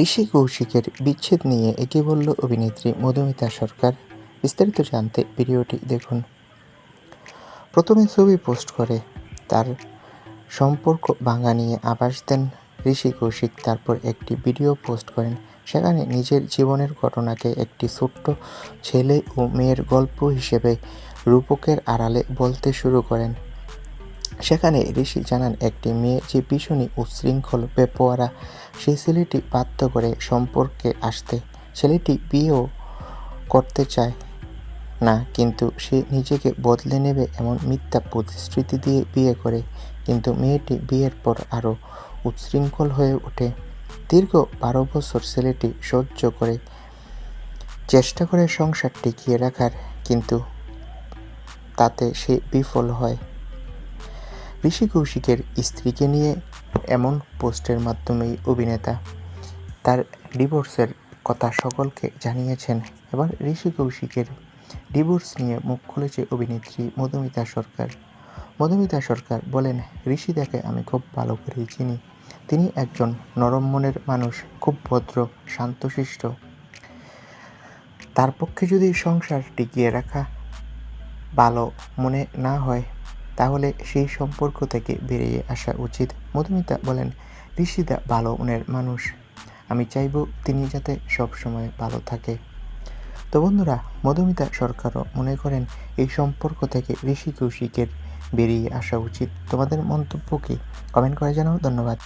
ঋষি কৌশিকের বিচ্ছেদ নিয়ে একে বলল অভিনেত্রী মধুমিতা সরকার। বিস্তারিত জানতে ভিডিওটি দেখুন। প্রথমে ছবি পোস্ট করে, তার সম্পর্ক ভাঙা নিয়ে আভাস দেন ঋষি কৌশিক। তারপর একটি ভিডিও পোস্ট করেন, সেখানে নিজের জীবনের ঘটনাকে একটি ছোট্ট ছেলে ও মেয়ের গল্প হিসেবে রূপকের আড়ালে বলতে শুরু করেন। সেখানে ঋষি জানান, একটি মেয়ে যে ভীষণই উচ্ছৃঙ্খল বেপোয়ারা সেই ছেলেটি বাধ্য করে সম্পর্কে আসতে, ছেলেটি বিয়েও করতে চায় না, কিন্তু সে নিজেকে বদলে নেবে এমন মিথ্যা প্রতিশ্রুতি দিয়ে বিয়ে করে। কিন্তু মেয়েটি বিয়ের পর আরও উচ্ছৃঙ্খল হয়ে ওঠে। দীর্ঘ বারো বছর ছেলেটি সহ্য করে, চেষ্টা করে সংসার টিকিয়ে রাখার, কিন্তু তাতে সে বিফল হয়। ঋষি কৌশিকের স্ত্রীকে নিয়ে এমন পোস্টের মাধ্যমেই অভিনেতা। তার ডিভোর্সের কথা সকলকে জানিয়েছেন। এবার ঋষি কৌশিকের ডিভোর্স নিয়ে মুখ খুলেছে অভিনেত্রী মধুমিতা সরকার। মধুমিতা সরকার বলেন ঋষি ঋষিদাকে আমি খুব ভালো করেই চিনি। তিনি একজন নরম মনের মানুষ, খুব ভদ্র, শান্তশিষ্ট। তার পক্ষে যদি সংসার টিকিয়ে রাখা ভালো মনে না হয় তাহলে সেই সম্পর্ক থেকে বেরিয়ে আসা উচিত। মধুমিতা বলেন, ঋষিদা ভালো উনের মানুষ। আমি চাইব তিনি যাতে সবসময় ভালো থাকে। তো বন্ধুরা, মধুমিতা সরকারও মনে করেন, এই সম্পর্ক থেকে ঋষি কৌশিকের বেরিয়ে আসা উচিত। তোমাদের মন্তব্য কি? কমেন্ট করে জানাও, ধন্যবাদ।